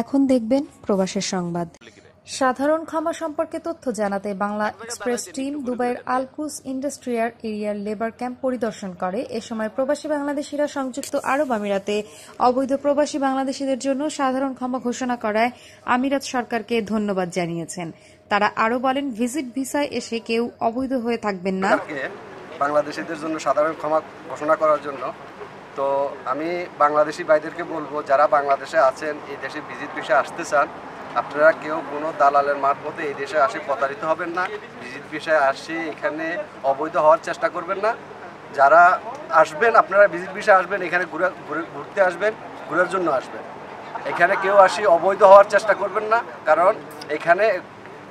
এখন দেখবেন প্রবাসের সংবাদ। সাধারণ ক্ষমা সম্পর্কে তথ্য জানাতে বাংলা এক্সপ্রেস টিম দুবাইয়ের আলকুস ইন্ডাস্ট্রিয়াল এরিয়ার লেবার ক্যাম্প পরিদর্শন করে। এ সময় প্রবাসী বাংলাদেশিরা সংযুক্ত আরব আমিরাতে অবৈধ প্রবাসী বাংলাদেশিদের জন্য সাধারণ ক্ষমা ঘোষণা করায় আমিরাত সরকারকে ধন্যবাদ জানিয়েছেন। তারা আরও বলেন, ভিজিট ভিসায় এসে কেউ অবৈধ হয়ে থাকবেন না। বাংলাদেশিদের জন্য সাধারণ ক্ষমা ঘোষণা করার জন্য তো আমি বাংলাদেশি ভাইদেরকে বলব, যারা বাংলাদেশে আছেন, এই দেশে ভিজিট ভিসা আসতে চান, আপনারা কেউ কোনো দালালের মারফতে এই দেশে আসে প্রতারিত হবেন না। ভিজিট ভিসায় আসে এখানে অবৈধ হওয়ার চেষ্টা করবেন না। যারা আসবেন, আপনারা ভিজিট ভিসা আসবেন, এখানে ঘুরে, ঘুরে- ঘুরতে আসবেন, ঘুরার জন্য আসবেন। এখানে কেউ আসি অবৈধ হওয়ার চেষ্টা করবেন না, কারণ এখানে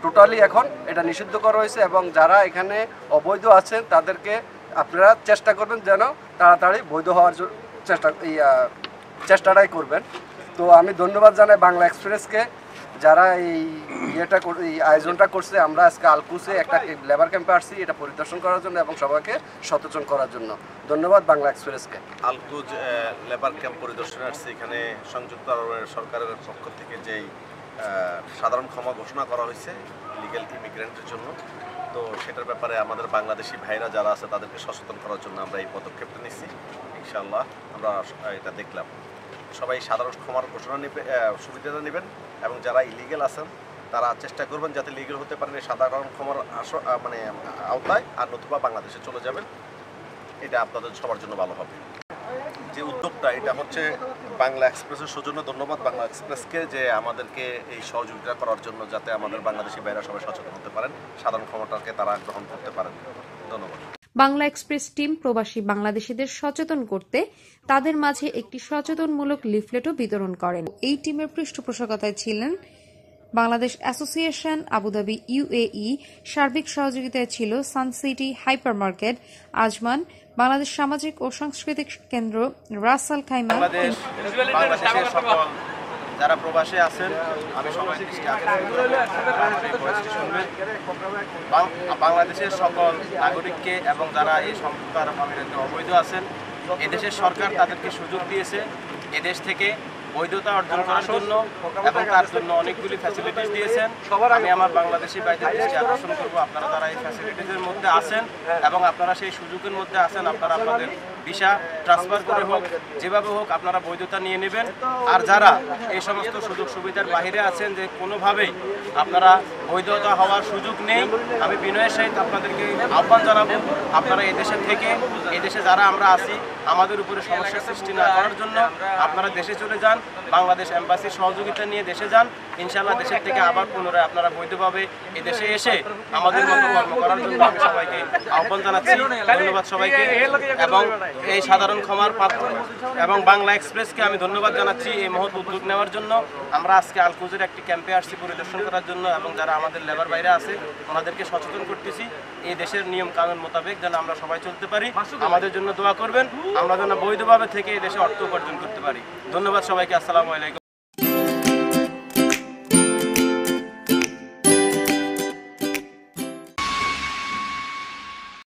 টোটালি এখন এটা নিষিদ্ধ করা হয়েছে এবং যারা এখানে অবৈধ আছেন, তাদেরকে আপনারা চেষ্টা করবেন যেন তাড়াতাড়ি বৈধ হওয়ার চেষ্টা চেষ্টাটাই করবেন। তো আমি ধন্যবাদ জানাই বাংলা এক্সপ্রেসকে যারা এই ইয়েটা এই আয়োজনটা করছে। আমরা আজকে আলকুসে একটা লেবার ক্যাম্পে আসছি, এটা পরিদর্শন করার জন্য এবং সবাইকে সচেতন করার জন্য। ধন্যবাদ বাংলা এক্সপ্রেসকে। আলকুজ লেবার ক্যাম্প পরিদর্শনে আসছে। এখানে সংযুক্ত আরবের সরকারের পক্ষ থেকে যেই সাধারণ ক্ষমা ঘোষণা করা হয়েছে লিগ্যাল ইমিগ্রেন্টের জন্য। তো সেটার ব্যাপারে আমাদের বাংলাদেশি ভাইরা যারা আছে, তাদেরকে সচেতন করার জন্য আমরা এই পদক্ষেপটা নিচ্ছি। ইনশাআল্লাহ আমরা এটা দেখলাম। সবাই সাধারণ ক্ষমার ঘোষণা নেবে সুবিধাটা নেবেন এবং যারা ইলিগেল আছেন, তারা চেষ্টা করবেন যাতে লিগেল হতে পারেন সাধারণ ক্ষমার মানে আওতায় আর নতুবা বাংলাদেশে চলে যাবেন। এটা আপনাদের সবার জন্য ভালো হবে। যে উদ্যোগটা, এটা হচ্ছে বাংলা এক্সপ্রেসের সৌজন্য ধন্যবাদ। বাংলা এক্সপ্রেসকে যে আমাদেরকে এই সহযোগিতা করার জন্য যাতে আমাদের বাংলাদেশি বাইরা সবাই সচেতন হতে পারেন, সাধারণ ক্ষমতাকে তারা গ্রহণ করতে পারেন। ধন্যবাদ। বাংলা এক্সপ্রেস টিম প্রবাসী বাংলাদেশিদের সচেতন করতে তাদের মাঝে একটি সচেতনমূলক লিফলেটও বিতরণ করেন। এই টিমের পৃষ্ঠপোষকতায় ছিলেন বাংলাদেশ অ্যাসোসিয়েশন, আবুধাবি, ইউএই, সার্বিক সহযোগিতায় ছিল Suncity hyper market Ajman, Bangladesh সামাজিক ও সাংস্কৃতিক কেন্দ্র, রাসাল খাইমা যারা প্রবাসে আছেন, আমি সবাই বাংলাদেশের সকল নাগরিককে এবং যারা এই সংযুক্ত অবৈধ আছেন, এদেশের সরকার তাদেরকে সুযোগ দিয়েছে। এদেশ থেকে বৈধতা অর্জন করার জন্য এবং তার জন্য অনেকগুলি ফ্যাসিলিটিস দিয়েছেন। আমি আমার বাংলাদেশি বাইদের দৃষ্টি আকর্ষণ করব। আপনারা তারা এই ফ্যাসিলিটিসের মধ্যে আছেন এবং আপনারা সেই সুযোগের মধ্যে আছেন। আপনারা আপনাদের ভিসা ট্রান্সফার করে হোক, যেভাবে হোক আপনারা বৈধতা নিয়ে নেবেন। আর যারা এই সমস্ত সুযোগ সুবিধার বাইরে আছেন যে কোনোভাবেই আপনারা বৈধতা হওয়ার সুযোগ নেই, আমি বিনয়ের সহিত আপনাদেরকে আহ্বান জানাব, আপনারা এদেশে থেকে এদেশে যারা আমরা আছি, আমাদের উপরে সমস্যার সৃষ্টি না করার জন্য আপনারা দেশে চলে যান, বাংলাদেশ এম্বাসির সহযোগিতা নিয়ে দেশে যান। ইনশাল্লাহ দেশের থেকে আবার পুনরায় আপনারা বৈধভাবে এদেশে এসে আমাদের মতো কর্ম করার জন্য আমি সবাইকে আহ্বান জানাচ্ছি। ধন্যবাদ সবাইকে। এবং এই সাধারণ ক্ষমার পাত্র এবং বাংলা এক্সপ্রেসকে আমি ধন্যবাদ জানাচ্ছি এই মহৎ উদ্যোগ নেওয়ার জন্য। আমরা আজকে আলকুজের একটি ক্যাম্পে আসছি পরিদর্শন করার জন্য এবং যারা আমাদের লেবার বাইরে আছে, ওনাদেরকে সচেতন করতেছি। এই দেশের নিয়ম কানুন মোতাবেক যেন আমরা সবাই চলতে পারি। আমাদের জন্য দোয়া করবেন। আমরা যেন বৈধভাবে থেকে এই দেশে অর্থ উপার্জন করতে পারি। ধন্যবাদ সবাইকে। আসসালামু আলাইকুম।